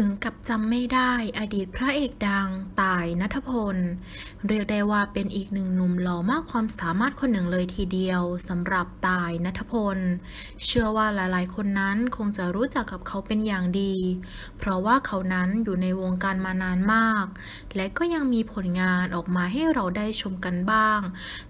ถึงกับจำไม่ได้อดีตพระเอกดังตายนัทพล เรียกได้ว่าเป็นอีกหนึ่งหนุ่มหล่อมากความสามารถคนหนึ่งเลยทีเดียวสำหรับตายนัทพล เชื่อว่าหลายๆ คนนั้นคงจะรู้จักกับเขาเป็นอย่างดี เพราะว่าเขานั้นอยู่ในวงการมานานมาก และก็ยังมีผลงานออกมาให้เราได้ชมกันบ้าง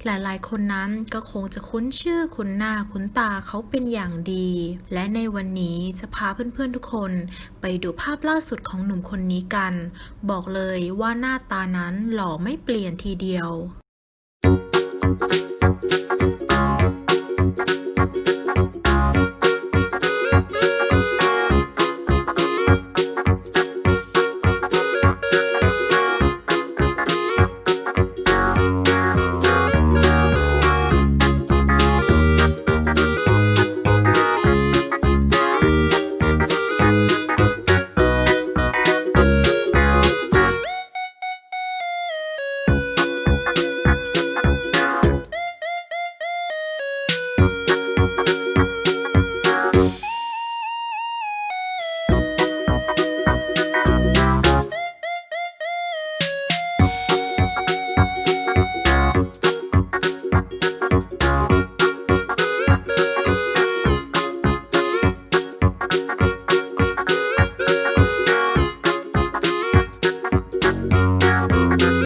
หลายๆ คนนั้นก็คงจะคุ้นชื่อคุ้นหน้าคุ้นตาเขาเป็นอย่างดี และในวันนี้จะพาเพื่อนๆทุกคนไปดูภาพล่าสุดของหนุ่มคนนี้กัน บอกเลยว่าหน้าตานั้นหล่อไม่เปลี่ยนทีเดียว